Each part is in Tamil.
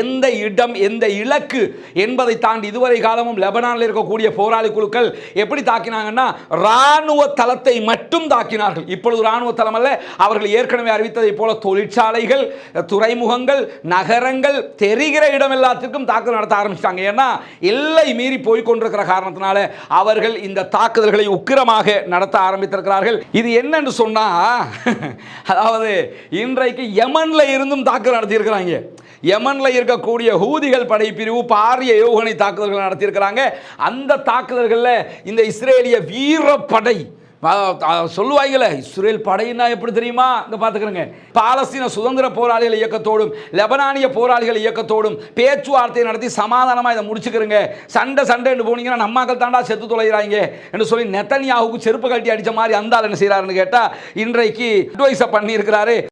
எந்த இடம் எந்த இலக்கு என்பதை தாண்டி இதுவரை காலமும் லெபனானில் இருக்கக்கூடிய போராளி குழுக்கள் எப்படி தாக்கினாங்கன்னா இராணுவ தளத்தை மட்டும் தாக்கினார்கள். இப்பொழுது இராணுவ தளம் அல்ல அவர்கள் ஏற்கனவே அறிவித்ததைப் போல தொழிற்சாலைகள் துறைமுகங்கள் நகரங்கள் தெரிகிற இடம் எல்லாத்திற்கும் தாக்குதல் நடத்த ஆரம்பிச்சிட்டாங்க. ஏன்னா எல்லை மீறி போய் கொண்டிருக்கிற காரணத்தினால அவர்கள் இந்த தாக்குதல்களை உக்கிரமாக நடத்த ஆரம்பித்திருக்கிறார்கள். இது என்னன்னு சொன்னா அதாவது இன்றைக்கு யமன்ல இருந்தும் தாக்குதல் நடத்தியிருக்கிறாங்க. யமன்ல இருக்கக்கூடிய ஹூதிகள் படைப்பிரிவு பாரிய ஏவுகணை தாக்குதல்கள் நடத்தியிருக்கிறாங்க. அந்த தாக்குதல்களில் இந்த இஸ்ரேலிய வீரப்படை அ- இஸ்ரேல் படையினா எப்படி தெரியுமா? இந்த பார்த்துக்கிறேங்க பாலஸ்தீன சுதந்திர போராளிகள் இயக்கத்தோடும் லெபனானிய போராளிகள் இயக்கத்தோடும் பேச்சுவார்த்தை நடத்தி சமாதானமாக இதை முடிச்சுக்கிறங்க. சண்டை சண்டைன்னு போனீங்கன்னா நம்மாக்கள் தாண்டா செத்து தொலைகிறாங்க என்று சொல்லி நெத்தனியாவுக்கு செருப்பு கட்டி அடிச்ச மாதிரி அந்தால் என்ன செய்கிறாருன்னு கேட்டால் இன்றைக்கு அட்வைஸை பண்ணியிருக்கிறாரு.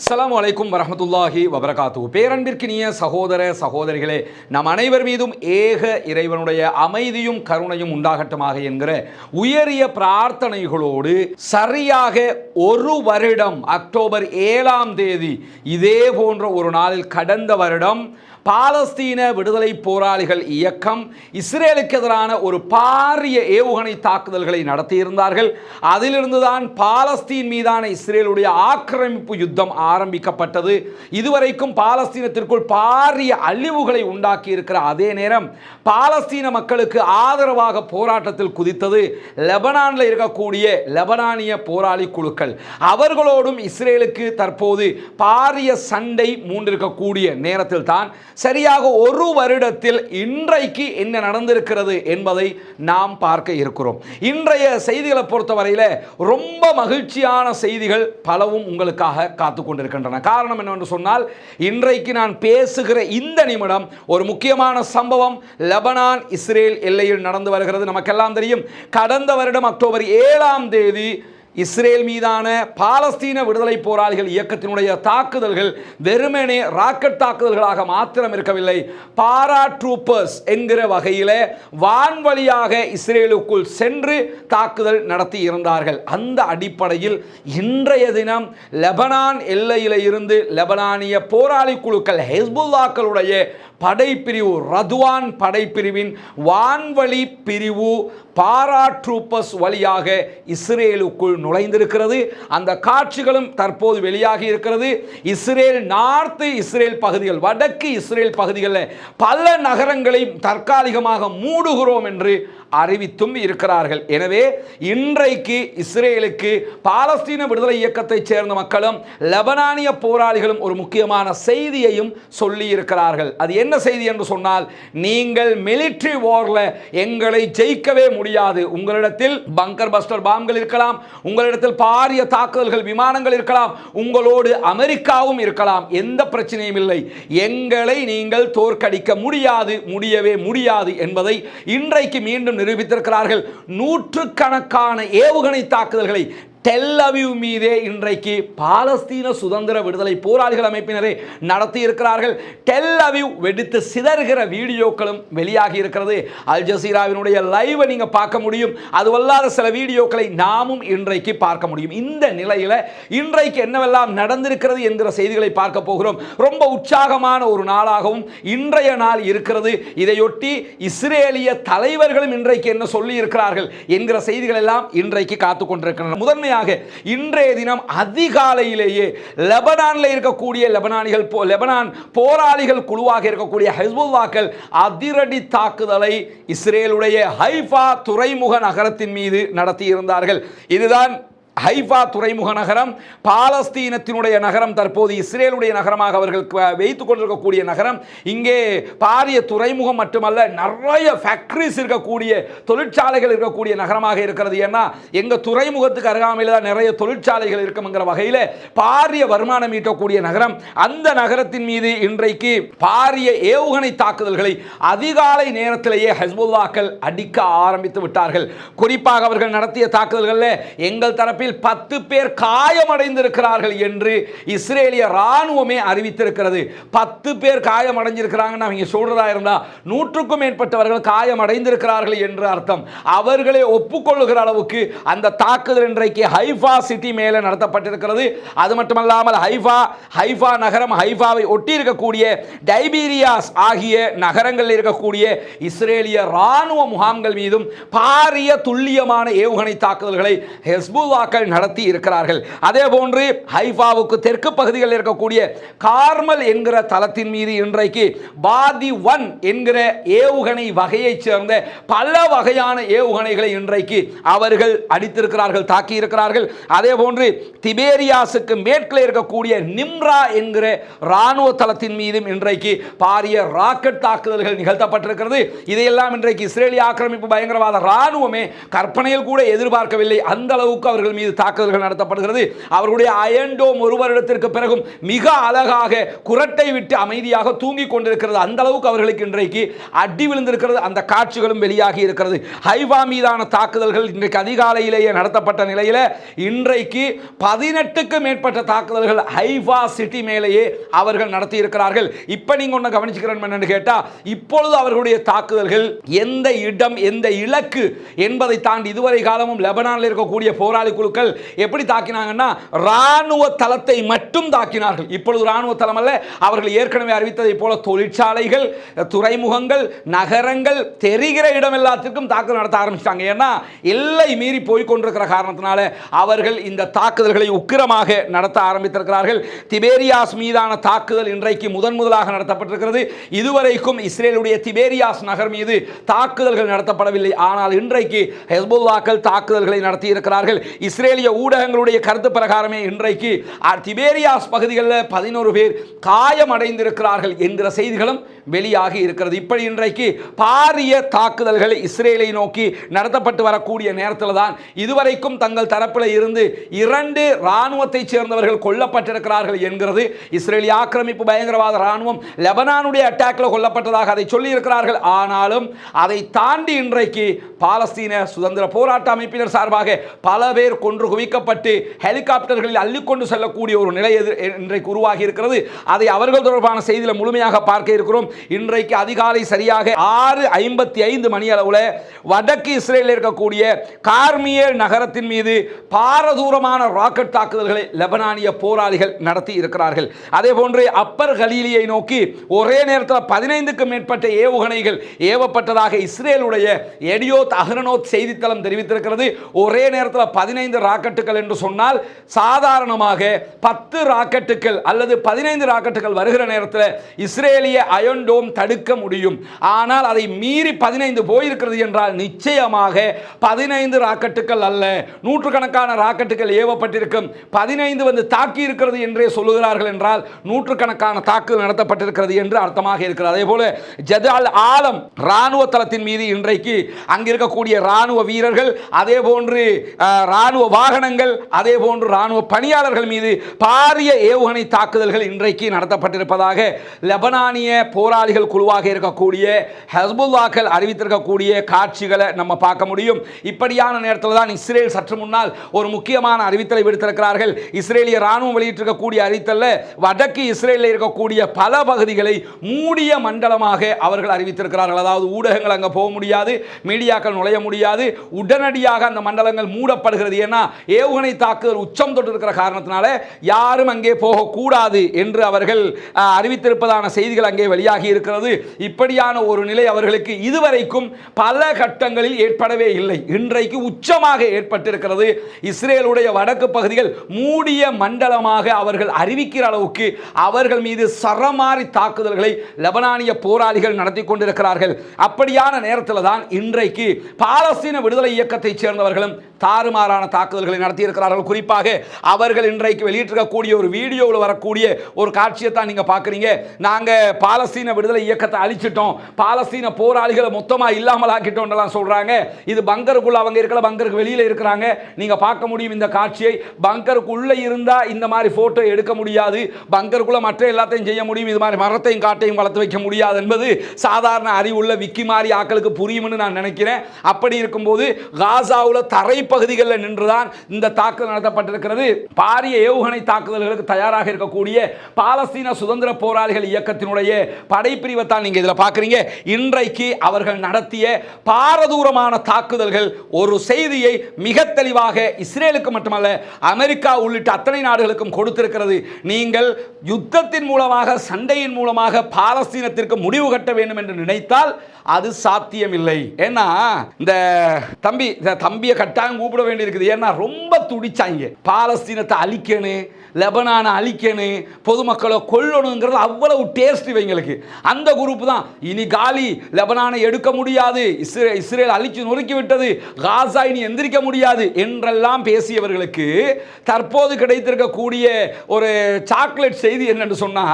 அஸ்லாம் வலைக்கும் வரமத்துல்லாஹி வபரகாத்து பேரன்பிற்கினிய சகோதர சகோதரிகளே நம் அனைவர் மீதும் ஏக இறைவனுடைய அமைதியும் கருணையும் உண்டாகட்டுமாக என்கிற உயரிய பிரார்த்தனைகளோடு சரியாக ஒரு வருடம் அக்டோபர் ஏழாம் தேதி இதே போன்ற ஒரு நாளில் கடந்த வருடம் பாலஸ்தீன விடுதலை போராளிகள் இயக்கம் இஸ்ரேலுக்கு எதிரான ஒரு பாரிய ஏவுகணை தாக்குதல்களை நடத்தியிருந்தார்கள். அதிலிருந்துதான் பாலஸ்தீன் மீதான இஸ்ரேலுடைய ஆக்கிரமிப்பு யுத்தம் ஆரம்பிக்கப்பட்டது. இதுவரைக்கும் பாலஸ்தீனத்திற்குள் பாரிய அழிவுகளை உண்டாக்கி இருக்கிற அதே நேரம் பாலஸ்தீன மக்களுக்கு ஆதரவாக போராட்டத்தில் குதித்தது லெபனானில் இருக்கக்கூடிய லெபனானிய போராளி குழுக்கள். அவர்களோடும் இஸ்ரேலுக்கு தற்போது பாரிய சண்டை மூண்டிருக்கக்கூடிய நேரத்தில் தான் சரியாக ஒரு வருடத்தில் இன்றைக்கு என்ன நடந்திருக்கிறது என்பதை நாம் பார்க்க இருக்கிறோம். இன்றைய செய்திகளை பொறுத்தவரையில் ரொம்ப மகிழ்ச்சியான செய்திகள் பலவும் உங்களுக்காக காத்து கொண்டிருக்கின்றன. காரணம் என்னவென்று சொன்னால் இன்றைக்கு நான் பேசுகிற இந்த நிமிடம் ஒரு முக்கியமான சம்பவம். லெபனான் இஸ்ரேல் எல்லையில் நடந்து வருகிறது. நமக்கெல்லாம் தெரியும் கடந்த வருடம் அக்டோபர் ஏழாம் தேதி இஸ்ரேல் மீதான பாலஸ்தீன விடுதலை போராளிகள் இயக்கத்தினுடைய தாக்குதல்கள் வெறுமனே ராக்கெட் தாக்குதல்களாக மாத்திரம் இருக்கவில்லை. பாரா ட்ரூப்பர்ஸ் என்கிற வகையில் வான்வழியாக இஸ்ரேலுக்குள் சென்று தாக்குதல் நடத்தி இருந்தார்கள். அந்த அடிப்படையில் இன்றைய தினம் லெபனான் எல்லையில் இருந்து லெபனானிய போராளி குழுக்கள் ஹெஸ்புல்லாக்களுடைய படைப்பிரிவு ரதுவான் படைப்பிரிவின் வான்வழி பிரிவு பாராட்ரூப்பஸ் வழியாக இஸ்ரேலுக்குள் நுழைந்திருக்கிறது. அந்த காட்சிகளும் தற்போது வெளியாகி இருக்கிறது. இஸ்ரேல் நார்த்து இஸ்ரேல் பகுதிகள் வடக்கு இஸ்ரேல் பகுதிகளில் பல நகரங்களையும் தற்காலிகமாக மூடுகிறோம் என்று அறிவித்தும் இருக்கிறார்கள். எனவே இன்றைக்கு இஸ்ரேலுக்கு பாலஸ்தீன விடுதலை இயக்கத்தைச் சேர்ந்த மக்களும் லெபனானிய போராளிகளும் ஒரு முக்கியமான செய்தியையும் சொல்லி இருக்கிறார்கள். அது என்ன செய்தி என்று சொன்னால் நீங்கள் மிலிட்ரி வார்ல எங்களை ஜெயிக்கவே முடியாது. உங்களிடத்தில் பங்கர் பஸ்டர் பாம்கள் இருக்கலாம் உங்களிடத்தில் பாரிய தாக்குதல்கள் விமானங்கள் இருக்கலாம் உங்களோடு அமெரிக்காவும் இருக்கலாம். எந்த பிரச்சனையும் இல்லை. எங்களை நீங்கள் தோற்கடிக்க முடியாது முடியவே முடியாது என்பதை இன்றைக்கு மீண்டும் நிரூபித்திருக்கிறார்கள். நூற்றுக்கணக்கான ஏவுகணை தாக்குதல்களை டெல்லவிவ் மீதே இன்றைக்கு பாலஸ்தீன சுதந்திர விடுதலை போராளிகள் அமைப்பினரே நடத்தி இருக்கிறார்கள் டெல்லவிவ் வெடித்து சிதறுகிற வீடியோக்களும் வெளியாகி இருக்கிறது. அல் ஜசீராவினுடைய லைவை நீங்கள் பார்க்க முடியும். அதுவல்லாத சில வீடியோக்களை நாமும் இன்றைக்கு பார்க்க முடியும். இந்த நிலையில் இன்றைக்கு என்னவெல்லாம் நடந்திருக்கிறது என்கிற செய்திகளை பார்க்க போகிறோம். ரொம்ப உற்சாகமான ஒரு நாளாகவும் இன்றைய நாள் இருக்கிறது. இதையொட்டி இஸ்ரேலிய தலைவர்களும் இன்றைக்கு என்ன சொல்லி இருக்கிறார்கள் என்கிற செய்திகள் எல்லாம் இன்றைக்கு காத்து முதன்மை முதன்மையாக இன்றைய தினம் அதிகாலையிலேயே லெபனானில் இருக்கக்கூடிய லெபனானிகள் போ- லெபனான் போராளிகள் குழுவாக இருக்கக்கூடிய ஹெஸ்புல்லாக்கள் அதிரடி தாக்குதலை இஸ்ரேலுடைய ஹைஃபா துறைமுக நகரத்தின் மீது நடத்தியிருந்தார்கள். இதுதான் ஹைஃபா துறைமுக நகரம் பாலஸ்தீனத்தினுடைய நகரம் தற்போது இஸ்ரேலுடைய நகரமாக அவர்கள் க- வைத்துக் கொண்டிருக்கக்கூடிய நகரம். இங்கே பாரிய துறைமுகம் மட்டுமல்ல நிறைய ஃபேக்ட்ரிஸ் இருக்கக்கூடிய தொழிற்சாலைகள் இருக்கக்கூடிய நகரமாக இருக்கிறது. ஏன்னா எங்கள் துறைமுகத்துக்கு அருகாமையில் தான் நிறைய தொழிற்சாலைகள் இருக்குங்கிற வகையில் பாரிய வருமானம் ஈட்டக்கூடிய நகரம். அந்த நகரத்தின் மீது இன்றைக்கு பாரிய ஏவுகணை தாக்குதல்களை அதிகாலை நேரத்திலேயே ஹஸ்புல்லாக்கள் அடிக்க ஆரம்பித்து விட்டார்கள். குறிப்பாக அவர்கள் நடத்திய தாக்குதல்களில் எங்கள் தரப்பில் தாக்குதலில் பத்து பேர் காயமடைந்திருக்கிறார்கள் என்று இஸ்ரேலிய இராணுவமே அறிவித்திருக்கிறது. பத்து பேர் காயமடைஞ்சிருக்கிறாங்கன்னு அவங்க சொல்றதா இருந்தா நூற்றுக்கும் மேற்பட்டவர்கள் காயமடைந்திருக்கிறார்கள் என்று அர்த்தம். அவர்களே ஒப்புக்கொள்ளுகிற அளவுக்கு அந்த தாக்குதல் இன்றைக்கு ஹைஃபா சிட்டி மேலே நடத்தப்பட்டிருக்கிறது. அது மட்டுமல்லாமல் ஹைஃபா ஹைஃபா நகரம் ஹைஃபாவை ஒட்டி இருக்கக்கூடிய டைபீரியாஸ் ஆகிய நகரங்களில் இருக்கக்கூடிய இஸ்ரேலிய இராணுவ முகாம்கள் மீதும் பாரிய துல்லியமான ஏவுகணை தாக்குதல்களை ஹெஸ்புல்லாக்கள் நடத்தி இருக்கிறார்கள். அதே போன்று ஹைஃபாவுக்கு தெற்கு பகுதிகளில் இருக்கக்கூடிய கார்மல் என்கிற தளத்தின் மீது இன்றைக்கு பாதி ஒன் என்கிற ஏவுகணை வகையைச் சேர்ந்த பல வகையான ஏவுகணைகளை இன்றைக்கு அவர்கள் அடித்திருக்கிறார்கள் தாக்கி இருக்கிறார்கள் அதே போன்று திபேரியாஸுக்கு மேற்கில் இருக்கக்கூடிய நிம்ரா என்கிற இராணுவ தளத்தின் மீதும் இன்றைக்கு பாரிய ராக்கெட் தாக்குதல்கள் நிகழ்த்தப்பட்டிருக்கிறது. இதையெல்லாம் இன்றைக்கு இஸ்ரேலிய ஆக்கிரமிப்பு பயங்கரவாத இராணுவமே கற்பனையில் கூட எதிர்பார்க்கவில்லை. அந்த அளவுக்கு அவர்கள் மீது தாக்குதல்கள் நடத்தப்படுகிறது. அவர்களுடைய அயன்டோம் ஒரு வருடத்திற்கு பிறகும் மிக அழகாக குரட்டை விட்டு அமைதியாக தூங்கிக் கொண்டிருக்கிறது. அந்த அளவுக்கு அவர்களுக்கு இன்றைக்கு அடி விழுந்திருக்கிறது. அந்த காட்சிகளும் வெளியாகி இருக்கிறது. ஹைவா மீதான தாக்குதல்கள் இன்றைக்கு அதிகாலையிலேயே நடத்தப்பட்ட நிலையில் இன்றைக்கு பதினெட்டுக்கு மேற்பட்ட தாக்குதல்கள் ஹைவா சிட்டி மேலேயே அவர்கள் நடத்தி இருக்கிறார்கள் இப்போ நீங்கள் ஒன்று கவனிச்சுக்கிறேன் என்னன்னு கேட்டா இப்பொழுது அவர்களுடைய தாக்குதல்கள் எந்த இடம் எந்த இலக்கு என்பதை தாண்டி இதுவரை காலமும் லெபனானில் இருக்கக்கூடிய போராளி குழு குழுக்கள் எப்படி தாக்கினாங்கன்னா இராணுவ தளத்தை மட்டும் தாக்கினார்கள். இப்பொழுது இராணுவ தளம் அல்ல அவர்கள் ஏற்கனவே அறிவித்ததை போல தொழிற்சாலைகள் துறைமுகங்கள் நகரங்கள் தெரிகிற இடம் எல்லாத்திற்கும் தாக்குதல் நடத்த ஆரம்பிச்சிட்டாங்க. ஏன்னா எல்லை மீறி போய் கொண்டிருக்கிற காரணத்தினால அவர்கள் இந்த தாக்குதல்களை உக்கிரமாக நடத்த ஆரம்பித்திருக்கிறார்கள். திபேரியாஸ் மீதான தாக்குதல் இன்றைக்கு முதன் முதலாக நடத்தப்பட்டிருக்கிறது. இதுவரைக்கும் இஸ்ரேலுடைய திபேரியாஸ் நகர் மீது தாக்குதல்கள் நடத்தப்படவில்லை. ஆனால் இன்றைக்கு ஹெஸ்புல்லாக்கள் தாக்குதல்களை நடத்தியிருக்கிறார்கள். இஸ்ரேல் இஸ்ரேலிய ஊடகங்களுடைய கருத்து பிரகாரமே இன்றைக்கு திபேரியாஸ் பகுதிகளில் பதினோரு பேர் காயமடைந்திருக்கிறார்கள் என்கிற செய்திகளும் வெளியாகி இருக்கிறது. இப்படி இன்றைக்கு பாரிய தாக்குதல்கள் இஸ்ரேலை நோக்கி நடத்தப்பட்டு வரக்கூடிய நேரத்தில் தான் இதுவரைக்கும் தங்கள் தரப்பில் இருந்து இரண்டு இராணுவத்தைச் சேர்ந்தவர்கள் கொல்லப்பட்டிருக்கிறார்கள் என்கிறது. இஸ்ரேலிய ஆக்கிரமிப்பு பயங்கரவாத ராணுவம் லெபனானுடைய அட்டாக்கில் கொல்லப்பட்டதாக அதை சொல்லியிருக்கிறார்கள். ஆனாலும் அதை தாண்டி இன்றைக்கு பாலஸ்தீன சுதந்திர போராட்ட அமைப்பினர் சார்பாக பல பேர் கொன்று குவிக்கப்பட்டு ஹெலிகாப்டர்களில் அள்ளிக்கொண்டு செல்லக்கூடிய ஒரு நிலை எதிர் இன்றைக்கு உருவாகி இருக்கிறது. அதை அவர்கள் தொடர்பான செய்தியில் முழுமையாக பார்க்க இருக்கிறோம். இன்றைக்கு அதிகாலை சரியாக ஆறு ஐம்பத்தி ஐந்து மணி அளவில் வடக்கு இஸ்ரேலில் இருக்கக்கூடிய கார்மியர் நகரத்தின் மீது பாரதூரமான ராக்கெட் தாக்குதல்களை லெபனானிய போராளிகள் நடத்தி இருக்கிறார்கள். அதே போன்று அப்பர் கலீலியை நோக்கி ஒரே நேரத்தில் பதினைந்துக்கும் மேற்பட்ட ஏவுகணைகள் ஏவப்பட்டதாக இஸ்ரேலுடைய எடியோத் அஹ்ரனோத் செய்தித்தளம் தெரிவித்திருக்கிறது. ஒரே நேரத்தில் பதினைந்து ராக்கெட்டுகள் என்று சொன்னால் சாதாரணமாக பத்து ராக்கெட்டுகள் அல்லது பதினைந்து ராக்கெட்டுகள் வருகிற நேரத்தில் இஸ்ரேலிய அயன்டோம் தடுக்க முடியும். ஆனால் அதை மீறி பதினைந்து போயிருக்கிறது என்றால் நிச்சயமாக பதினைந்து ராக்கெட்டுகள் அல்ல. நூற்றுக்கணக்கான ராக்கெட்டுகள் ஏவப்பட்டிருக்கும். பதினைந்து வந்து தாக்கி இருக்கிறது என்றே சொல்லுகிறார்கள் என்றால் நூற்றுக்கணக்கான தாக்குதல் நடத்தப்பட்டிருக்கிறது என்று அர்த்தமாக இருக்கிறது. அதே போல ஜதால் ஆலம் ராணுவ தளத்தின் மீது இன்றைக்கு அங்கு இருக்கக்கூடிய ராணுவ வீரர்கள் அதே போன்று ராணுவ வாகனங்கள் அதே போன்று ராணுவ பணியாளர்கள் மீது பாரிய ஏவுகணை தாக்குதல்கள் இன்றைக்கு நடத்தப்பட்டிருப்பதாக லெபனானிய போர் போராளிகள் குழுவாக இருக்கக்கூடிய ஹஸ்புல்லாக்கள் அறிவித்திருக்கக்கூடிய காட்சிகளை நம்ம பார்க்க முடியும். இப்படியான நேரத்தில் தான் இஸ்ரேல் சற்று முன்னால் ஒரு முக்கியமான அறிவித்தலை விடுத்திருக்கிறார்கள். இஸ்ரேலிய ராணுவம் வெளியிட்டிருக்கக்கூடிய அறிவித்தல்ல வடக்கு இஸ்ரேலில் இருக்கக்கூடிய பல பகுதிகளை மூடிய மண்டலமாக அவர்கள் அறிவித்திருக்கிறார்கள். அதாவது ஊடகங்கள் அங்கே போக முடியாது மீடியாக்கள் நுழைய முடியாது உடனடியாக அந்த மண்டலங்கள் மூடப்படுகிறது. ஏன்னா ஏவுகணை தாக்குதல் உச்சம் தொட்டிருக்கிற காரணத்தினால யாரும் அங்கே போகக்கூடாது என்று அவர்கள் அறிவித்திருப்பதான செய்திகள் அங்கே வெளியாக இருக்கிறது. இப்படியான ஒரு நிலை அவர்களுக்கு இதுவரைக்கும் பல கட்டங்களில் ஏற்படவே இல்லை. இன்றைக்கு உச்சமாக ஏற்பட்டிருக்கிறது. இஸ்ரேலுடைய வடக்கு பகுதிகள் மூடிய மண்டலமாக அவர்கள் அறிவிக்கிற அளவுக்கு அவர்கள் மீது சரமாரி தாக்குதல்களை லெபனானிய போராளிகள் நடத்தி கொண்டிருக்கிறார்கள். அப்படியான நேரத்தில் தான் இன்றைக்கு பாலஸ்தீன விடுதலை இயக்கத்தைச் சேர்ந்தவர்களும் தாறுமாறான தாக்குதல்களை நடத்தியிருக்கிறார்கள். குறிப்பாக அவர்கள் இன்றைக்கு வெளியிட்டிருக்கக்கூடிய ஒரு வீடியோவில் வரக்கூடிய ஒரு காட்சியை தான் நீங்கள் பார்க்குறீங்க. நாங்கள் பாலஸ்தீன பாலஸ்தீன விடுதலை இயக்கத்தை அழிச்சிட்டோம். பாலஸ்தீன போராளிகளை மொத்தமாக இல்லாமல் ஆக்கிட்டோம்லாம் சொல்கிறாங்க இது பங்கருக்குள்ளே அவங்க இருக்கல பங்கருக்கு வெளியில் இருக்கிறாங்க. நீங்கள் பார்க்க முடியும் இந்த காட்சியை. பங்கருக்குள்ளே இருந்தால் இந்த மாதிரி ஃபோட்டோ எடுக்க முடியாது. பங்கருக்குள்ளே மற்ற எல்லாத்தையும் செய்ய முடியும். இது மாதிரி மரத்தையும் காட்டையும் வளர்த்து வைக்க முடியாது என்பது சாதாரண அறிவுள்ள விக்கி மாறி ஆக்களுக்கு புரியும்னு நான் நினைக்கிறேன். அப்படி இருக்கும்போது காசாவில் தரைப்பகுதிகளில் நின்றுதான் இந்த தாக்குதல் நடத்தப்பட்டிருக்கிறது. பாரிய ஏவுகணை தாக்குதல்களுக்கு தயாராக இருக்கக்கூடிய பாலஸ்தீன சுதந்திர போராளிகள் இயக்கத்தினுடைய படைப்பிரிவை தான் நீங்கள் இதில் பார்க்குறீங்க. இன்றைக்கு அவர்கள் நடத்திய பாரதூரமான தாக்குதல்கள் ஒரு செய்தியை மிக தெளிவாக இஸ்ரேலுக்கு மட்டுமல்ல அமெரிக்கா உள்ளிட்ட அத்தனை நாடுகளுக்கும் கொடுத்திருக்கிறது. நீங்கள் யுத்தத்தின் மூலமாக சண்டையின் மூலமாக பாலஸ்தீனத்திற்கு முடிவு கட்ட வேண்டும் என்று நினைத்தால் அது சாத்தியமில்லை. ஏன்னா இந்த தம்பி இந்த தம்பியை கட்டாயம் கூப்பிட வேண்டியிருக்குது. ஏன்னா ரொம்ப துடிச்சாங்க. பாலஸ்தீனத்தை அழிக்கணும் லெபனானை அழிக்கணும் பொதுமக்களை கொல்லணுங்கிறது அவ்வளவு டேஸ்ட் இவங்களுக்கு. அந்த குரூப் தான். இனி காலி லெபனானை எடுக்க முடியாது. இஸ்ரே இஸ்ரேல் அழிச்சு நொறுக்கி விட்டது காசா இனி எந்திரிக்க முடியாது என்றெல்லாம் பேசியவர்களுக்கு தற்போது கிடைத்திருக்கக்கூடிய ஒரு சாக்லேட் செய்தி என்னென்னு சொன்னா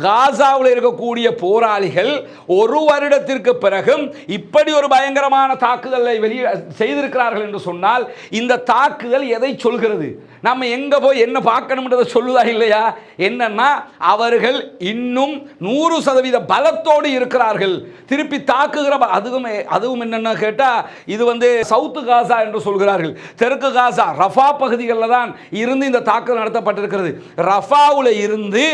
காசாவில் இருக்கக்கூடிய போராளிகள் ஒரு வருடத்திற்கு பிறகும் இப்படி ஒரு பயங்கரமான தாக்குதலை வெளியே செய்திருக்கிறார்கள் என்று சொன்னால் இந்த தாக்குதல் எதை சொல்கிறது? நம்ம எங்க போய் என்ன பார்க்கணும்ன்றதை சொல்லுதா இல்லையா? என்னன்னா அவர்கள் இன்னும் நூறு சதவீதம் சதவீத பலத்தோடு இருக்கிறார்கள். திருப்பி தாக்குகிற அதுவும் அதுவும் என்னென்ன கேட்டால் இது வந்து சவுத்து காசா என்று சொல்கிறார்கள். தெற்கு காசா ரஃபா பகுதிகளில் தான் இருந்து இந்த தாக்குதல் நடத்தப்பட்டிருக்கிறது. ரஃபாவில் இருந்து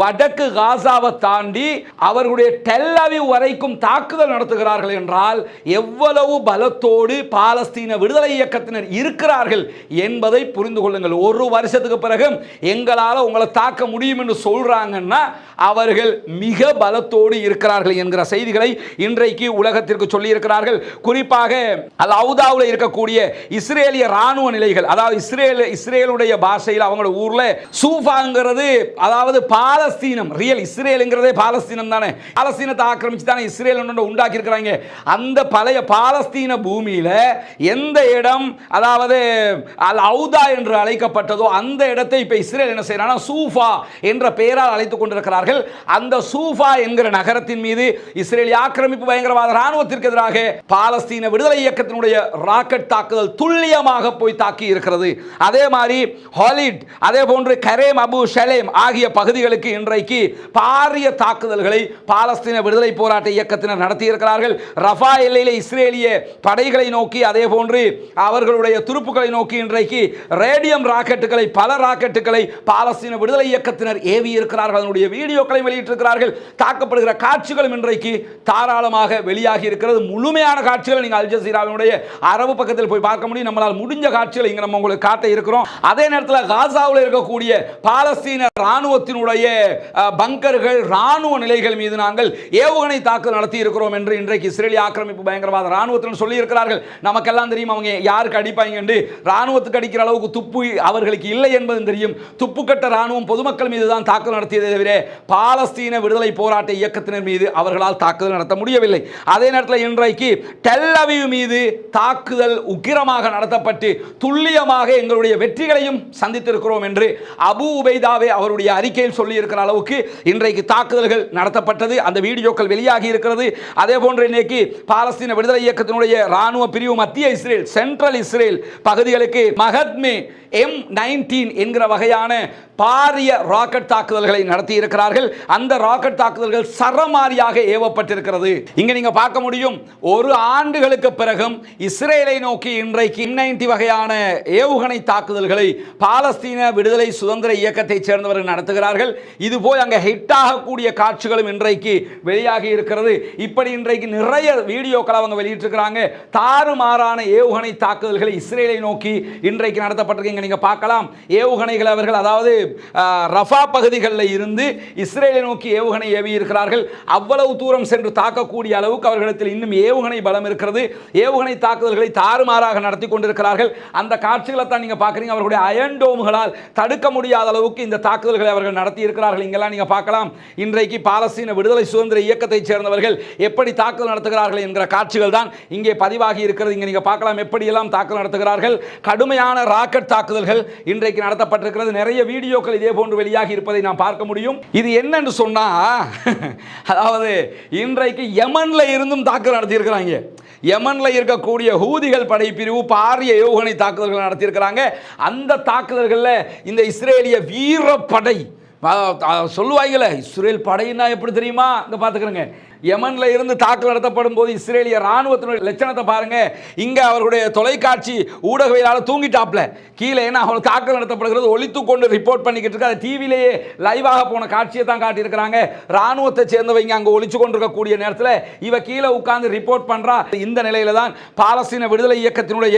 வடக்கு காசாவை தாண்டி அவர்களுடைய டெல்லவி வரைக்கும் தாக்குதல் நடத்துகிறார்கள் என்றால் எவ்வளவு பலத்தோடு பாலஸ்தீன விடுதலை இயக்கத்தினர் இருக்கிறார்கள் என்பதை புரிந்து கொள்ளுங்கள். ஒரு வருஷத்துக்கு பிறகு எங்களால் உங்களை தாக்க முடியும் என்று சொல்றாங்கன்னா அவர்கள் மிக பலத்தோடு இருக்கிறார்கள் என்கிற செய்திகளை இன்றைக்கு உலகத்திற்கு சொல்லி இருக்கிறார்கள் குறிப்பாக அல் அவுதாவில் இருக்கக்கூடிய இஸ்ரேலிய ராணுவ நிலைகள் அதாவது இஸ்ரேல் இஸ்ரேலுடைய பாஷையில் அவங்களோட ஊர்ல சூஃபாங்கிறது அதாவது பாலஸ்தீனம் ரியல் இஸ்ரேலுங்கிறதே பாலஸ்தீனம் தானே. பாலஸ்தீனத்தை ஆக்கிரமிச்சு தானே இஸ்ரேல் உண்டாக்கி இருக்கிறாங்க அந்த பழைய பாலஸ்தீன பூமியில எந்த இடம் அதாவது அல் அவுதா என்று அழைக்கப்பட்டதோ அந்த இடத்தை இப்ப இஸ்ரேல் என்ன செய்யறாங்க சூஃபா என்ற பெயரால் அழைத்துக் கொண்டிருக்கிறார்கள். அந்த சூஃபா என்கிற நகரத்தின் மீது இஸ்ரேலிய ஆக்கிரமிப்பு பயங்கரவாத ராணுவத்திற்கு எதிராக பாலஸ்தீன விடுதலை இயக்கத்தினுடைய ராக்கெட் தாக்குதல் துல்லியமாக போய் தாக்கி இருக்கிறது. அதே மாதிரி ஹாலிட் அதே போன்று கரேம் அபு ஷலேம் ஆகிய பகுதிகளுக்கு இன்றைக்கு பாரிய தாக்குதல்களை பாலஸ்தீன விடுதலை போராட்ட இயக்கத்தினர் நடத்தியிருக்கிறார்கள். ரஃபா எல்லையில் இஸ்ரேலிய படைகளை நோக்கி அதே போன்று அவர்களுடைய துருப்புகளை நோக்கி இன்றைக்கு ரேடியம் ராக்கெட்டுகளை பல ராக்கெட்டுகளை பாலஸ்தீன விடுதலை இயக்கத்தினர் ஏவி இருக்கிறார்கள் அதனுடைய வீடியோக்களை வெளியிட்டிருக்கிறார்கள். பார்க்கப்படுகிற காட்சிகளும் இன்றைக்கு தாராளமாக வெளியாகி இருக்கிறது. முழுமையான காட்சிகளை நீங்கள் அல் ஜசீராவினுடைய அரபு பக்கத்தில் போய் பார்க்க முடியும். நம்மளால் முடிஞ்ச காட்சிகளை இங்கே நம்ம உங்களுக்கு காட்ட இருக்கிறோம். அதே நேரத்தில் காசாவில் இருக்கக்கூடிய பாலஸ்தீன இராணுவத்தினுடைய பங்கர்கள் இராணுவ நிலைகள் மீது நாங்கள் ஏவுகணை தாக்குதல் நடத்தி இருக்கிறோம் என்று இன்றைக்கு இஸ்ரேலிய ஆக்கிரமிப்பு பயங்கரவாத இராணுவத்தினர் சொல்லியிருக்கிறார்கள் நமக்கெல்லாம் தெரியும் அவங்க யாருக்கு அடிப்பாங்க என்று. இராணுவத்துக்கு அடிக்கிற அளவுக்கு துப்பு அவர்களுக்கு இல்லை என்பதும் தெரியும். துப்புக்கட்ட இராணுவம் பொதுமக்கள் மீது தான் தாக்குதல் நடத்தியதை தவிர பாலஸ்தீன விடுதலை போராட்டம் போராட்ட இயக்கத்தினர் மீது அவர்களால் தாக்குதல் நடத்த முடியவில்லை. அதே நேரத்தில் இன்றைக்கு டெல்லவிவ் மீது தாக்குதல் உக்கிரமாக நடத்தப்பட்டு துல்லியமாக எங்களுடைய வெற்றிகளையும் சந்தித்திருக்கிறோம் என்று அபு உபைதாவே அவருடைய அறிக்கையில் சொல்லி இருக்கிற அளவுக்கு இன்றைக்கு தாக்குதல்கள் நடத்தப்பட்டது. அந்த வீடியோக்கள் வெளியாகி இருக்கிறது. அதே போன்று இன்னைக்கு பாலஸ்தீன விடுதலை இயக்கத்தினுடைய ராணுவ பிரிவு மத்திய இஸ்ரேல் சென்ட்ரல் இஸ்ரேல் பகுதிகளுக்கு மகத்மே எம் நைன்டீன் என்கிற வகையான பாரிய ராக்கெட் தாக்குதல்களை நடத்தி இருக்கிறார்கள் அந்த ராக்கெட் தாக்குதல்கள் சரமாரியாக ஏவப்பட்டிருக்கிறது. இங்க நீங்க பார்க்க முடியும் ஒரு ஆண்டுகளுக்கு பிறகும் இஸ்ரேலை நோக்கி இன்றைக்கு எம் நைன்டி வகையான ஏவுகணை தாக்குதல்களை பாலஸ்தீன விடுதலை சுதந்திர இயக்கத்தைச் சேர்ந்தவர்கள் நடத்துகிறார்கள். இது போய் அங்கே ஹிட் ஆகக்கூடிய காட்சிகளும் இன்றைக்கு வெளியாகி இருக்கிறது. இப்படி இன்றைக்கு நிறைய வீடியோக்களை அவங்க வெளியிட்டிருக்கிறாங்க. தாறுமாறான ஏவுகணை தாக்குதல்களை இஸ்ரேலை நோக்கி இன்றைக்கு நடத்தப்பட்டிருக்கீங்க நீங்கள் பார்க்கலாம். ஏவுகணைகள் அவர்கள் அதாவது ரஃபா பகுதிகளில் இருந்து இஸ்ரேலை நோக்கி ஏவுகணை ஏவி இருக்கிறார்கள். அவ்வளவு தூரம் சென்று தாக்கக்கூடிய அளவுக்கு அவர்களிடத்தில் இன்னும் ஏவுகணை பலம் இருக்கிறது. ஏவுகணை தாக்குதல்களை தாறுமாறாக நடத்தி கொண்டிருக்கிறார்கள். அந்த காட்சிகளை தான் நீங்கள் பார்க்குறீங்க. அவர்களுடைய அயன் டோம்களால் தடுக்க முடியாத அளவுக்கு இந்த தாக்குதல்களை அவர்கள் நடத்தி இருக்கிறார்கள். இங்கெல்லாம் நீங்க பார்க்கலாம். இன்றைக்கு பாலஸ்தீன விடுதலை சுதந்திர இயக்கத்தைச் சேர்ந்தவர்கள் எப்படி தாக்குதல் நடத்துகிறார்கள் என்கிற காட்சிகள் தான் இங்கே பதிவாகி இருக்கிறது. இங்கே நீங்கள் பார்க்கலாம் எப்படியெல்லாம் தாக்குதல் நடத்துகிறார்கள். கடுமையான ராக்கெட் தாக்குதல்கள் இன்றைக்கு நடத்தப்பட்டிருக்கிறது. நிறைய வீடியோக்கள் இதே போன்று வெளியாகி இருப்பதை நாம் பார்க்க முடியும். இது என்னன்னு சொன்னா அதாவது இன்றைக்கு யமன்ல இருந்தும் தாக்குதல் நடத்தியிருக்கிறாங்க. யமன்ல இருக்கக்கூடிய ஹூதிகள் படைப்பிரிவு பாரிய யோகனை தாக்குதல்கள் நடத்தியிருக்கிறாங்க. அந்த தாக்குதல்களில் இந்த இஸ்ரேலிய வீரப்படை அ- இஸ்ரேல் படையினா எப்படி தெரியுமா? இங்கே பார்த்துக்கிறேங்க யமனில் இருந்து தாக்கல் நடத்தப்படும் போது இஸ்ரேலிய ராணுவத்தினுடைய லட்சணத்தை பாருங்க. இங்கே அவருடைய தொலைக்காட்சி ஊடகவியலாளர் தூங்கிட்டாப்ல. கீழே ஏன்னா அவர் தாக்குதல் நடத்தப்படுகிறது ஒழித்து கொண்டு ரிப்போர்ட் பண்ணிக்கிட்டு இருக்கு அதை டிவிலேயே லைவாக போன காட்சியை தான் காட்டியிருக்கிறாங்க. இராணுவத்தை சேர்ந்தவங்க அங்கே ஒழிச்சு கொண்டிருக்கக்கூடிய நேரத்தில் இவ கீழே உட்கார்ந்து ரிப்போர்ட் பண்ணுறா இந்த நிலையில தான் பாலஸ்தீன விடுதலை இயக்கத்தினுடைய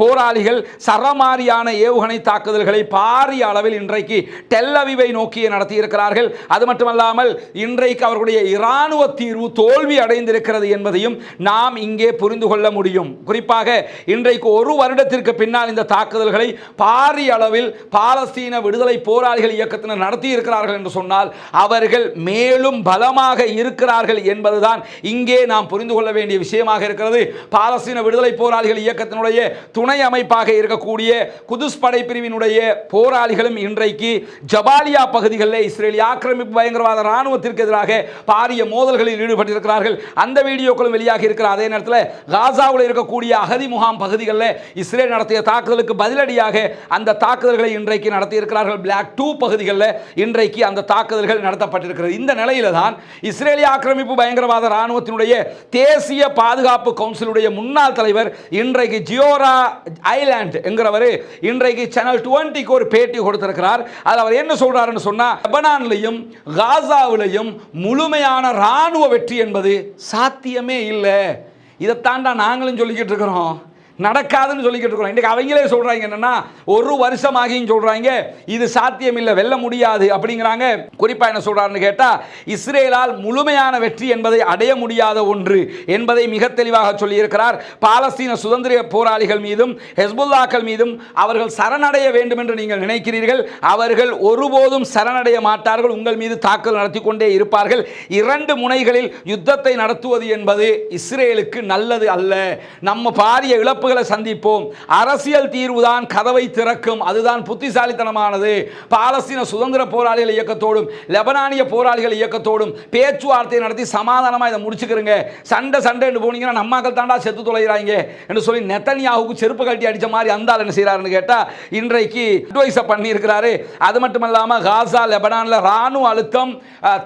போராளிகள் சரமாரியான ஏவுகணை தாக்குதல்களை பாரிய அளவில் இன்றைக்கு டெல்லவிவை நோக்கி நடத்தி இருக்கிறார்கள் அது மட்டுமல்லாமல் இன்றைக்கு அவர்களுடைய இராணுவ தீர்வு தோல்வி அடைந்திருக்கிறது என்பதையும் நாம் இங்கே புரிந்து கொள்ள முடியும். குறிப்பாக இன்றைக்கு ஒரு வருடத்திற்கு பின்னால் இந்த தாக்குதல்களை பாரிய அளவில் பாலஸ்தீன விடுதலை போராளிகள் இயக்கத்தினர் நடத்தி இருக்கிறார்கள் என்று சொன்னால் அவர்கள் மேலும் பலமாக இருக்கிறார்கள் என்பதுதான் இங்கே நாம் புரிந்து கொள்ள வேண்டிய விஷயமாக இருக்கிறது. பாலஸ்தீன விடுதலை போராளிகள் இயக்கத்தினுடைய துணை அமைப்பாக இருக்கக்கூடிய குதுஸ் படைப்பிரிவினுடைய போராளிகளும் இன்றைக்கு ஜபாலியா பகுதிகளில் இஸ்ரேலிய ஆக்கிரமிப்பு பயங்கரவாத ராணுவத்திற்கு எதிராக பாரிய மோதல்களில் ஈடுபட்டிருக்கிறார்கள். அந்த வீடியோக்களும் வெளியாக இருக்கிற அதே நேரத்தில் காசாவில் இருக்கக்கூடிய அகதி முகாம் பகுதிகளில் இஸ்ரேல் நடத்திய தாக்குதலுக்கு பதிலடியாக அந்த தாக்குதல்களை இன்றைக்கு நடத்தியிருக்கிறார்கள். பிளாக் டூ பகுதிகளில் இன்றைக்கு அந்த தாக்குதல்கள் நடத்தப்பட்டிருக்கிறது. இந்த நிலையில தான் இஸ்ரேலிய ஆக்கிரமிப்பு பயங்கரவாத ராணுவத்தினுடைய தேசிய பாதுகாப்பு கவுன்சிலுடைய முன்னாள் தலைவர் இன்றைக்கு ஜியோரா ஐலாண்ட் என்கிறவர் இன்றைக்கு சேனல் டுவெண்ட்டிக்கு ஒரு பேட்டி கொடுத்திருக்கிறார். அதில் அவர் என்ன சொல்றாருன்னு சொன்னால் லெபனான்லையும் காசாவிலையும் முழுமையான ராணுவ வெற்றி என்பது சாத்தியமே இல்லை. இதைத்தாண்டா நாங்களும் சொல்லிக்கிட்டு இருக்கிறோம். நடக்காதுன்னு சொல்லிக்கிட்டு இருக்கிறோம். இன்றைக்கு அவங்களே சொல்கிறாங்க என்னன்னா ஒரு வருஷம் ஆகியும் சொல்கிறாங்க இது சாத்தியம் இல்லை வெல்ல முடியாது அப்படிங்கிறாங்க. குறிப்பாக என்ன சொல்கிறாருன்னு கேட்டால் இஸ்ரேலால் முழுமையான வெற்றி என்பதை அடைய முடியாத ஒன்று என்பதை மிக தெளிவாக சொல்லியிருக்கிறார். பாலஸ்தீன சுதந்திர போராளிகள் மீதும் ஹெஸ்புல்லாக்கள் மீதும் அவர்கள் சரணடைய வேண்டும் என்று நீங்கள் நினைக்கிறீர்கள். அவர்கள் ஒருபோதும் சரணடைய மாட்டார்கள். உங்கள் மீது தாக்குதல் நடத்தி கொண்டே இருப்பார்கள். இரண்டு முனைகளில் யுத்தத்தை நடத்துவது என்பது இஸ்ரேலுக்கு நல்லது அல்ல. நம்ம பாரிய இழப்பு தீர்வுகளை சந்திப்போம். அரசியல் தீர்வுதான் கதவை திறக்கும். அதுதான் புத்திசாலித்தனமானது. பாலஸ்தீன சுதந்திர போராளிகள் இயக்கத்தோடும் லெபனானிய போராளிகள் இயக்கத்தோடும் பேச்சுவார்த்தை நடத்தி சமாதானமாக இதை முடிச்சுக்கிறங்க. சண்டை சண்டை என்று போனீங்கன்னா நம்மாக்கள் தாண்டா செத்து தொலைகிறாங்க என்று சொல்லி நெத்தனியாவுக்கு செருப்பு கட்டி அடித்த மாதிரி அந்தால் என்ன செய்கிறாருன்னு கேட்டால் இன்றைக்கு அட்வைஸை பண்ணியிருக்கிறாரு. அது மட்டும் இல்லாமல் காசா லெபனானில் ராணுவ அழுத்தம்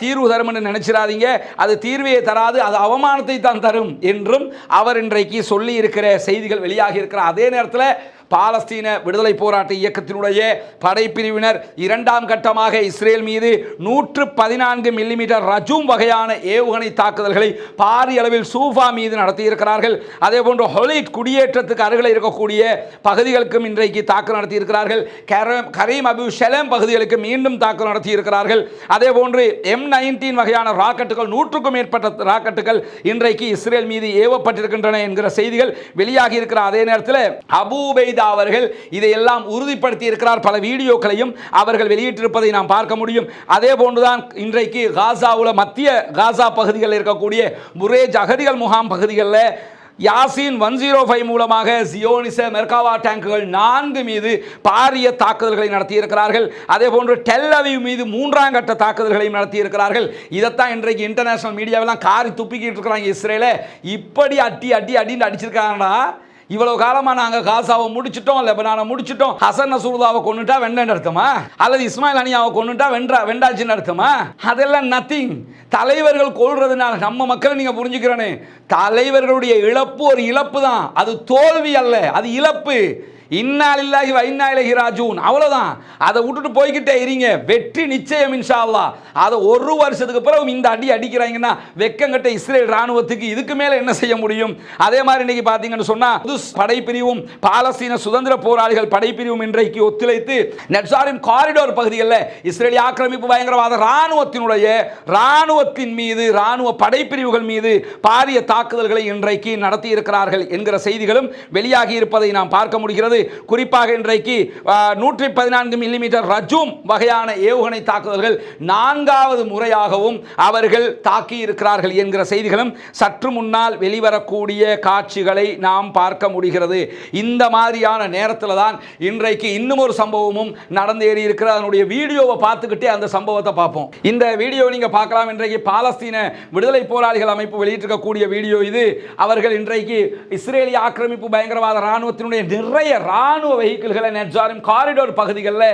தீர்வு தரும் என்று நினைச்சிடாதீங்க. அது தீர்வையை தராது அது அவமானத்தை தான் தரும் என்றும் அவர் இன்றைக்கு சொல்லி இருக்கிற செய்திகள் வெளி வெளியாகி இருக்கிற அதே நேரத்தில் பாலஸ்தீன விடுதலை போராட்ட இயக்கத்தினுடைய படைப்பிரிவினர் இரண்டாம் கட்டமாக இஸ்ரேல் மீது நூற்று பதினான்கு மில்லிமீட்டர் ரஜூம் வகையான ஏவுகணை தாக்குதல்களை பாரிய அளவில் சூஃபா மீது நடத்தியிருக்கிறார்கள். அதே போன்று ஹொலிட் குடியேற்றத்துக்கு அருகில் இருக்கக்கூடிய பகுதிகளுக்கும் இன்றைக்கு தாக்குதல் நடத்தியிருக்கிறார்கள். கரீம் அபு ஷெலம் பகுதிகளுக்கு மீண்டும் தாக்குதல் நடத்தியிருக்கிறார்கள். அதே போன்று எம் நைன்டீன் வகையான ராக்கெட்டுகள் நூற்றுக்கும் மேற்பட்ட ராக்கெட்டுகள் இன்றைக்கு இஸ்ரேல் மீது ஏவப்பட்டிருக்கின்றன என்கிற செய்திகள் வெளியாகி இருக்கிற அதே நேரத்தில் அபூபெய்தா உபைதா அவர்கள் இதையெல்லாம் உறுதிப்படுத்தி இருக்கிறார் பல வீடியோக்களையும் அவர்கள் வெளியிட்டிருப்பதை நாம் பார்க்க முடியும். அதே போன்றுதான் இன்றைக்கு காசாவுல மத்திய காசா பகுதிகளில் இருக்கக்கூடிய புரேஜ் அகதிகள் முகாம் பகுதிகளில் யாசின் ஒன் ஜீரோ ஃபைவ் மூலமாக ஜியோனிச மெர்காவா டேங்குகள் நான்கு மீது பாரிய தாக்குதல்களை நடத்தியிருக்கிறார்கள். அதே போன்று டெல்லவி மீது மூன்றாம் கட்ட தாக்குதல்களையும் நடத்தியிருக்கிறார்கள். இதைத்தான் இன்றைக்கு இன்டர்நேஷனல் மீடியாவெல்லாம் காரி துப்பிக்கிட்டு இருக்கிறாங்க இஸ்ரேல. இப்படி அடி அடி அடின்னு அடிச்சிருக்காங்கன்னா இவ்வளவு காலமா நாங்க காசாவை முடிச்சிட்டோம் லெபனானை முடிச்சிட்டோம். ஹசன் நசூர்தாவை கொண்டுட்டா வெண்டேன்னு அர்த்தமா? அல்லது இஸ்மாயில் அனியாவை கொண்டுட்டா வென்றா வெண்டாச்சுன்னு அர்த்தமா? அதெல்லாம் நத்திங் தலைவர்கள் கொள்றதுனால நம்ம மக்களை நீங்க புரிஞ்சுக்கிறேன்னு தலைவர்களுடைய இழப்பு ஒரு இழப்பு தான் அது தோல்வி அல்ல அது இழப்பு. இன்னாலில்லாஹி வ ராஜூன். அவ்வளவுதான். அதை விட்டுட்டு போய்கிட்டே இருங்க. வெற்றி நிச்சயம் இன்ஷா அதை ஒரு வருஷத்துக்கு பிறகு இந்த அடி அடிக்கிறாங்கன்னா வெக்கங்கட்ட இஸ்ரேல் ராணுவத்துக்கு இதுக்கு மேல என்ன செய்ய முடியும்? அதே மாதிரி இன்னைக்கு பார்த்தீங்கன்னு சொன்னால் புது படைப்பிரிவும் பாலஸ்தீன சுதந்திர போராளிகள் படைப்பிரிவும் இன்றைக்கு ஒத்துழைத்து நெட்சாரின் காரிடோர் பகுதிகளில் இஸ்ரேலிய ஆக்கிரமிப்பு பயங்கரவாத ராணுவத்தினுடைய ராணுவத்தின் மீது ராணுவ படைப்பிரிவுகள் மீது பாரிய தாக்குதல்களை இன்றைக்கு நடத்தி இருக்கிறார்கள் என்கிற செய்திகளும் வெளியாகி இருப்பதை நாம் பார்க்க முடிகிறது. இருக்கிறது. குறிப்பாக இன்றைக்கு நூற்றி பதினான்கு மில்லிமீட்டர் ரஜூம் வகையான ஏவுகணை தாக்குதல்கள் நான்காவது முறையாகவும் அவர்கள் தாக்கி இருக்கிறார்கள் என்கிற செய்திகளும் சற்று முன்னால் வெளிவரக்கூடிய காட்சிகளை நாம் பார்க்க முடிகிறது. இந்த மாதிரியான நேரத்தில் தான் இன்றைக்கு இன்னும் ஒரு சம்பவமும் நடந்தேறி இருக்கிற அதனுடைய வீடியோவை பார்த்துக்கிட்டே அந்த சம்பவத்தை பார்ப்போம். இந்த வீடியோ நீங்க பார்க்கலாம். இன்றைக்கு பாலஸ்தீன விடுதலை போராளிகள் அமைப்பு வெளியிட்டிருக்கக்கூடிய வீடியோ இது. அவர்கள் இன்றைக்கு இஸ்ரேலிய ஆக்கிரமிப்பு பயங்கரவாத ராணுவத்தினுடைய நிறைய ராணுவ வெஹிக்கிள்களை நெட்ஜாரிம் காரிடோர் பகுதிகளில்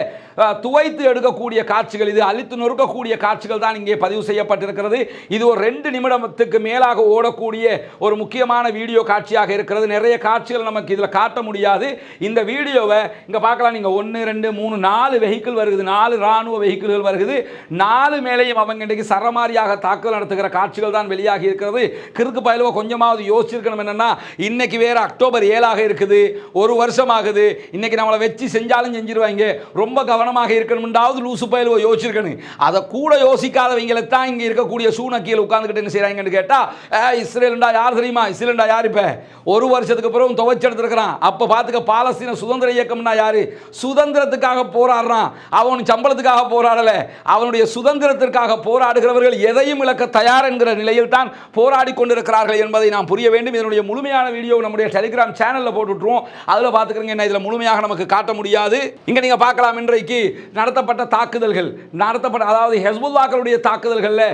துவைத்து எடுக்கக்கூடிய காட்சிகள் இது அழித்து நொறுக்கக்கூடிய காட்சிகள் தான் இங்கே பதிவு செய்யப்பட்டிருக்கிறது. இது ஒரு ரெண்டு நிமிடத்துக்கு மேலாக ஓடக்கூடிய ஒரு முக்கியமான வீடியோ காட்சியாக இருக்கிறது. நிறைய காட்சிகள் நமக்கு இதில் காட்ட முடியாது. இந்த வீடியோவை இங்கே பார்க்கலாம். நீங்கள் ஒன்று ரெண்டு மூணு நாலு வெஹிக்கிள் வருது நாலு ராணுவ வெஹிக்கிள்கள் வருகுது. நாலு மேலேயும் அவங்க இன்றைக்கு சரமாரியாக தாக்குதல் நடத்துகிற காட்சிகள் தான் வெளியாகி இருக்கிறது. கிறுக்கு பயலுவ கொஞ்சமாவது யோசிச்சிருக்கணும் என்னென்னா இன்னைக்கு வேறு அக்டோபர் ஏழாக இருக்குது. ஒரு வருஷமாக ஆகுது இன்னைக்கு நம்மளை வச்சு செஞ்சாலும் செஞ்சிருவாங்க. ரொம்ப கவனமாக இருக்கணும்ன்றாவது லூசு பயிலுவோ யோசிச்சிருக்கணும். அதை கூட யோசிக்காதவங்களை தான் இங்கே இருக்கக்கூடிய சூனக்கியில் உட்காந்துக்கிட்டு என்ன செய்கிறாங்கன்னு கேட்டால் இஸ்ரேலுண்டா யார் தெரியுமா? இஸ்ரேலுண்டா யார் இப்போ? ஒரு வருஷத்துக்கு பிறகு துவைச்சு எடுத்துருக்கிறான் அப்போ பார்த்துக்க பாலஸ்தீன சுதந்திர இயக்கம்னா யார்? சுதந்திரத்துக்காக போராடுறான். அவன் சம்பளத்துக்காக போராடலை. அவனுடைய சுதந்திரத்திற்காக போராடுகிறவர்கள் எதையும் இழக்க தயார் என்கிற நிலையில் தான் போராடி கொண்டிருக்கிறார்கள் என்பதை நாம் புரிய வேண்டும். இதனுடைய முழுமையான வீடியோ நம்முடைய டெலிகிராம் சேனலில் போட்டுவிட்ருவோம் அதில் பார்த்துக்கிறீங்க என்ன இதில் முழுமையாக நமக்கு காட்ட முடியாது. இங்கே நீங்கள் பார்க்கலாம் இன்றைக்கு நடத்தப்பட்ட தாக்குதல்கள் நடத்தப்பட்ட அதாவது ஹெஸ்புல்லாக்களுடைய தாக்குதல்களில்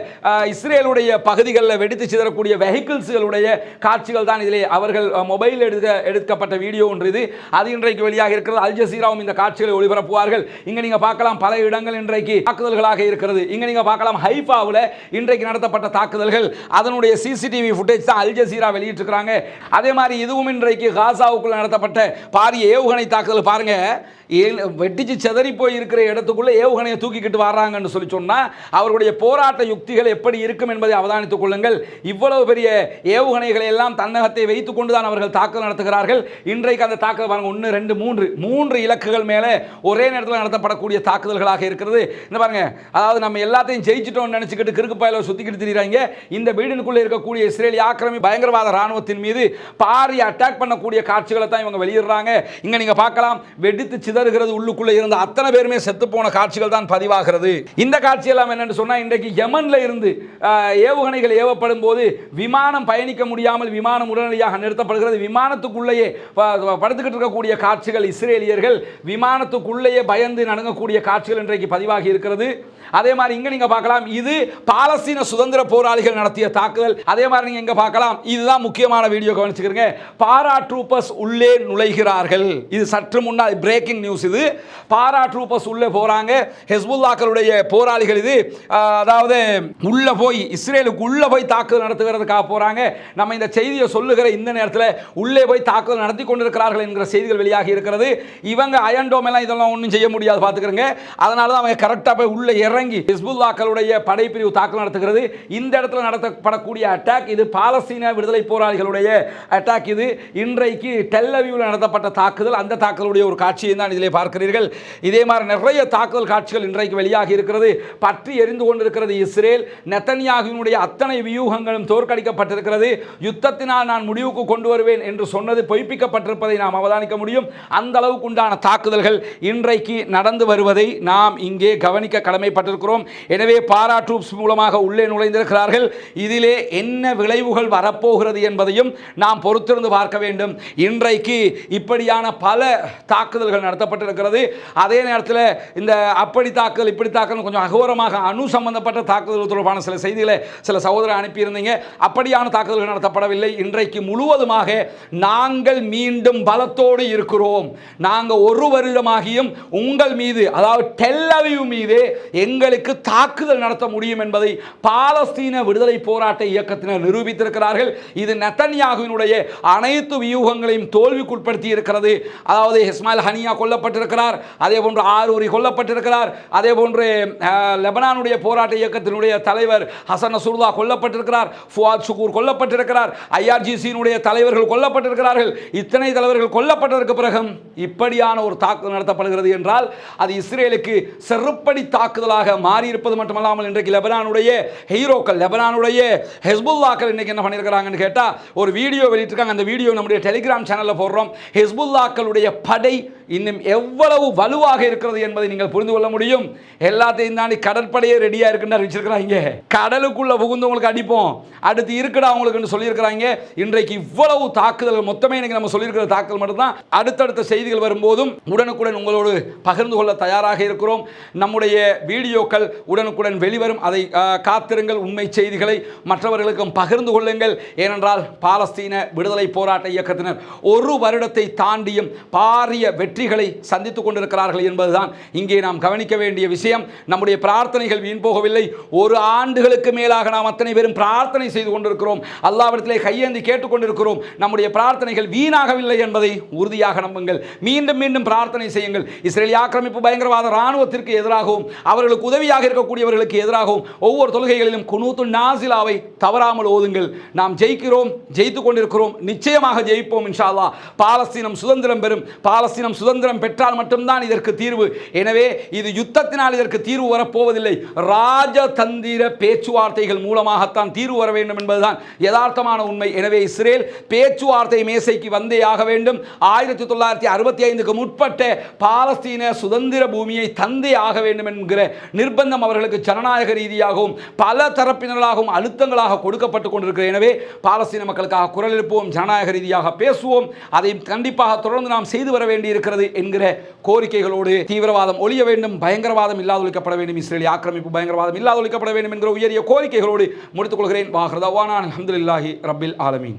இஸ்ரேலுடைய பகுதிகளில் வெடித்து சிதறக்கூடிய வெஹிக்கிள்ஸுகளுடைய காட்சிகள் தான் இதிலே அவர்கள் மொபைல் எடுக்க எடுக்கப்பட்ட வீடியோ ஒன்று இது. அது இன்றைக்கு வெளியாக இருக்கிறது. அல் ஜசீராவும் இந்த காட்சிகளை ஒளிபரப்புவார்கள். இங்க நீங்க பார்க்கலாம் பல இடங்கள் இன்றைக்கு தாக்குதல்களாக இருக்கிறது. இங்க நீங்க பார்க்கலாம் ஹைஃபாவில் இன்றைக்கு நடத்தப்பட்ட தாக்குதல்கள். அதனுடைய சிசிடிவி ஃபுட்டேஜ் தான் அல் ஜசீரா வெளியிட்டிருக்கிறாங்க. அதே மாதிரி இதுவும் இன்றைக்கு காசாவுக்குள்ள நடத்தப்பட்ட பாரிய ஏவுகணை தாக்குதல் பாருங்க. வெட்டிச்சு செதறி போய் இருக்கிற இடத்துக்குள்ளே ஏவுகணையை தூக்கிக்கிட்டு வர்றாங்கன்னு சொல்லி சொன்னால் அவர்களுடைய போராட்ட யுக்திகள் எப்படி இருக்கும் என்பதை அவதானித்துக் கொள்ளுங்கள். இவ்வளவு பெரிய ஏவுகணைகளை எல்லாம் தன்னகத்தை வைத்துக் கொண்டு தான் அவர்கள் தாக்குதல் நடத்துகிறார்கள். இன்றைக்கு அந்த தாக்குதல் பாருங்க ஒன்று ரெண்டு மூன்று மூன்று இலக்குகள் மேலே ஒரே நேரத்தில் நடத்தப்படக்கூடிய தாக்குதல்களாக இருக்கிறது. இந்த பாருங்க அதாவது நம்ம எல்லாத்தையும் ஜெயிச்சிட்டோம்னு நினச்சிக்கிட்டு கிறுக்கு பாயில் சுத்திக்கிட்டு திரிகிறாங்க இந்த வீடுக்குள்ளே இருக்கக்கூடிய இஸ்ரேலி ஆக்கிரமி பயங்கரவாத ராணுவத்தின் மீது பாரிய அட்டாக் பண்ணக்கூடிய காட்சிகளை தான் இவங்க வெளியிடுறாங்க. இங்கே நீங்கள் பார்க்கலாம். வெடித்து சிதறுகிறது உள்ளுக்குள்ளே இருந்த அத்தனை பேருமே செத்து போன காட்சிகள் தான் பதிவாகிறது. இந்த காட்சியெல்லாம் என்னென்னு சொன்னால் இன்றைக்கு யமனில் இருந்து ஏவுகணைகள் ஏவப்படும் போது விமானம் பயணிக்க முடியாமல் விமானம் உடனடியாக நிறுத்தப்படுகிறது. விமானத்துக்குள்ளேயே படுத்துக்கிட்டு இருக்கக்கூடிய காட்சிகள் இஸ்ரேலியர்கள் விமானத்துக்குள்ளேயே பயந்து நடுங்கக்கூடிய காட்சிகள் இன்றைக்கு பதிவாகி இருக்கிறது. அதே மாதிரி இங்கே நீங்கள் பார்க்கலாம் இது பாலஸ்தீன சுதந்திர போராளிகள் நடத்திய தாக்குதல். அதே மாதிரி நீங்கள் இங்கே பார்க்கலாம் இதுதான் முக்கியமான வீடியோ கவனிச்சுக்கிறீங்க. பாரா ட்ரூப்பர்ஸ் உள்ளே நுழைகிறார்கள். இது சற்று முன்னால் பிரேக்கிங் நியூஸ் இது. பாரா ட்ரூப்பர்ஸ் உள்ளே போகிறாங்க ஹெஸ்புல்லாக்களுடைய போராளிகள் இது. அதாவது உள்ளே போய் இஸ்ரேலுக்கு உள்ளே போய் தாக்குதல் நடத்துகிறதுக்காக போகிறாங்க நம்ம இந்த செய்தியை சொல்லுகிற இந்த நேரத்தில் உள்ளே போய் தாக்குதல் நடத்தி கொண்டிருக்கிறார்கள் என்கிற செய்திகள் வெளியாகி இருக்கிறது. இவங்க அயன்டோம் எல்லாம் இதெல்லாம் ஒன்றும் செய்ய முடியாது பார்த்துக்கிறங்க. அதனால தான் அவங்க கரெக்டாக போய் உள்ளே இறங்கி ஹெஸ்புல்லாக்களுடைய படைப்பிரிவு தாக்குதல் நடத்துகிறது. இந்த இடத்துல நடத்தப்படக்கூடிய அட்டாக் இது பாலஸ்தீன விடுதலை போராளிகளுடைய அட்டாக் இது. இன்றைக்கு டெல்லவியூவில் நடத்தப்பட்ட தாக்குதல் அந்த தாக்குதலுடைய ஒரு காட்சியை தான் இதிலே பார்க்கிறீர்கள். இதே மாதிரி நிறைய தாக்குதல் காட்சிகள் இன்றைக்கு வெளியாகி இருக்கிறது. பற்றி எரிந்து கொண்டிருக்கிறது இஸ்ரேல். நெத்தனியாகுவினுடைய அத்தனை வியூகங்களும் தோற்கடிக்கப்பட்டிருக்கிறது. யுத்தத்தினால் நான் முடிவுக்கு கொண்டு வருவேன் என்று சொன்னது பொய்ப்பிக்கப்பட்டிருப்பதை நாம் அவதானிக்க முடியும். அந்த அளவுக்கு உண்டான தாக்குதல்கள் இன்றைக்கு நடந்து வருவதை நாம் இங்கே கவனிக்க கடமைப்பட்டிருக்கிறோம். எனவே பாரா ட்ரூப்ஸ் மூலமாக உள்ளே நுழைந்திருக்கிறார்கள். இதிலே என்ன விளைவுகள் வரப்போகிறது என்பதையும் நாம் பொறுத்திருந்து பார்க்க வேண்டும். இன்றைக்கு இப்படியான பல தாக்குதல்கள் நடத்தப்பட்டிருக்கிறது. அதே நேரத்தில் இந்த அப்படி தாக்குதல் இப்படி தாக்குதல் கொஞ்சம் அகோரமாக அணு சம்பந்தப்பட்ட தாக்குதல் தொடர்பான சில செய்திகளை சில சகோதரர் அனுப்பியிருந்தீங்க. அப்படியான தாக்குதல்கள் நடத்தப்படவில்லை. இன்றைக்கு முழுவதுமாக நாங்கள் மீண்டும் பலத்தோடு இருக்கிறோம். நாங்கள் ஒரு வருடமாகியும் உங்கள் மீது அதாவது டெல்லவியூ மீது எங்களுக்கு தாக்குதல் நடத்த முடியும் என்பதை பாலஸ்தீன விடுதலை போராட்ட இயக்கத்தினர் நிரூபித்திருக்கிறார்கள். இது நெத்தன்யாகுவினுடைய அனைத்து வியூகங்களையும் தோல்விக்குட்படுத்தி இருக்கிறது. அதாவது இஸ்மாயில் ஹனியா கொல்லப்பட்டிருக்கிறார். அதே போன்று ஆரூரி கொல்லப்பட்டிருக்கிறார். அதே போன்று லெபனானுடைய போராட்ட இயக்கத்தினுடைய தலைவர் ஹசன் சுர்தா கொல்லப்பட்டிருக்கிறார். ஃபுவாத் சுகூர் கொல்லப்பட்டிருக்கிறார். ஐஆர்ஜிசியினுடைய தலைவர்கள் கொல்லப்பட்டிருக்கிறார்கள். இத்தனை தலைவர்கள் கொல்லப்பட்டதற்கு பிறகும் இப்படியான ஒரு தாக்குதல் நடத்தப்படுகிறது என்றால் அது இஸ்ரேலுக்கு செருப்படி தாக்குதலாக மாறியிருப்பது மட்டுமல்லாமல் இன்றைக்கு லெபனானுடைய ஹீரோக்கள் லெபனானுடைய ஹெஸ்புல்லாக்கள் இன்றைக்கி என்ன பண்ணியிருக்கிறாங்கன்னு கேட்டால் ஒரு வீடியோ வெளியிட்டிருக்காங்க. அந்த வீடியோ நம்முடைய டெலிகிராம் சேனலில் போடுறோம். ஹிஸ்புல்லாக்களுடைய படை இன்னும் எவ்வளவு வலுவாக இருக்கிறது என்பதை நீங்கள் புரிந்து கொள்ள முடியும். எல்லாத்தையும் தாண்டி கடற்படையே ரெடியாக இருக்குன்னு அறிவிச்சிருக்கிறாங்க கடலுக்குள்ளே புகுந்து உங்களுக்கு அடிப்போம். அடுத்து இருக்குடா அவங்களுக்குன்னு சொல்லியிருக்கிறாங்க. இன்றைக்கு இவ்வளவு தாக்குதல் மொத்தமே இன்னைக்கு நம்ம சொல்லியிருக்கிற தாக்குதல் மட்டும்தான். அடுத்தடுத்த செய்திகள் வரும்போதும் உடனுக்குடன் உங்களோடு பகிர்ந்து கொள்ள தயாராக இருக்கிறோம். நம்முடைய வீடியோக்கள் உடனுக்குடன் வெளிவரும். அதை காத்திருங்கள். உண்மை செய்திகளை மற்றவர்களுக்கும் பகிர்ந்து கொள்ளுங்கள். ஏனென்றால் பாலஸ்தீன விடுதலை போராட்ட இயக்கத்தினர் ஒரு வருடத்தை தாண்டியும் பாரிய வெற்றி வெற்றிகளை சந்தித்துக் கொண்டிருக்கிறார்கள் என்பதுதான். இங்கே நாம் கவனிக்க வேண்டிய விஷயம். நம்முடைய பிரார்த்தனைகள் வீண் போகவில்லை. ஒரு ஆண்டுகளுக்கு மேலாக நாம் அத்தனை பேரும் பிரார்த்தனை செய்து கொண்டிருக்கிறோம். அல்லாவிடத்திலே கையேந்தி கேட்டுக்கொண்டிருக்கிறோம் நம்முடைய பிரார்த்தனைகள் வீணாகவில்லை என்பதை உறுதியாக நம்புங்கள். மீண்டும் மீண்டும் பிரார்த்தனை செய்யுங்கள். இஸ்ரேலிய ஆக்கிரமிப்பு பயங்கரவாத இராணுவத்திற்கு எதிராகவும் அவர்களுக்கு உதவியாக இருக்கக்கூடியவர்களுக்கு எதிராகவும் ஒவ்வொரு தொழுகைகளிலும் குனூத்து நாசிலாவை தவறாமல் ஓதுங்கள். நாம் ஜெயிக்கிறோம் ஜெயித்துக் கொண்டிருக்கிறோம். நிச்சயமாக ஜெயிப்போம் இன்ஷா பாலஸ்தீனம் சுதந்திரம் பெறும். பாலஸ்தீனம் சுதந்திரம் பெற்றால் மட்டும்தான் இதற்கு தீர்வு. எனவே இது யுத்தத்தினால் இதற்கு தீர்வு வரப்போவதில்லை. ராஜதந்திர பேச்சுவார்த்தைகள் மூலமாகத்தான் தீர்வு வர வேண்டும் என்பதுதான் யதார்த்தமான உண்மை. எனவே இஸ்ரேல் பேச்சுவார்த்தை மேசைக்கு வந்தே ஆக வேண்டும். ஆயிரத்தி தொள்ளாயிரத்தி அறுபத்தி ஐந்துக்கு முற்பட்ட பாலஸ்தீன சுதந்திர பூமியை தந்தே ஆக வேண்டும் என்கிற நிர்பந்தம் அவர்களுக்கு ஜனநாயக ரீதியாகவும் பல தரப்பினர்களாகவும் அழுத்தங்களாக கொடுக்கப்பட்டு கொண்டிருக்கிறது. எனவே பாலஸ்தீன மக்களுக்காக குரல் எழுப்புவோம் ஜனநாயக ரீதியாக பேசுவோம். அதை கண்டிப்பாக தொடர்ந்து நாம் செய்து வர வேண்டியிருக்கிறது. இருக்கிறது என்கிற கோரிக்கைகளோடு தீவிரவாதம் ஒழிய வேண்டும் பயங்கரவாதம் இல்லாத ஒழிக்கப்பட வேண்டும் இஸ்ரேலிய ஆக்கிரமிப்பு பயங்கரவாதம் இல்லாதொழிக்கப்பட வேண்டும் என்கிற உயரிய கோரிக்கைகளோடு முடித்துக் கொள்கிறேன். வாஹ்ரதவானான் அஹமதுல்லாஹி ரப்பில் ஆலமீன்.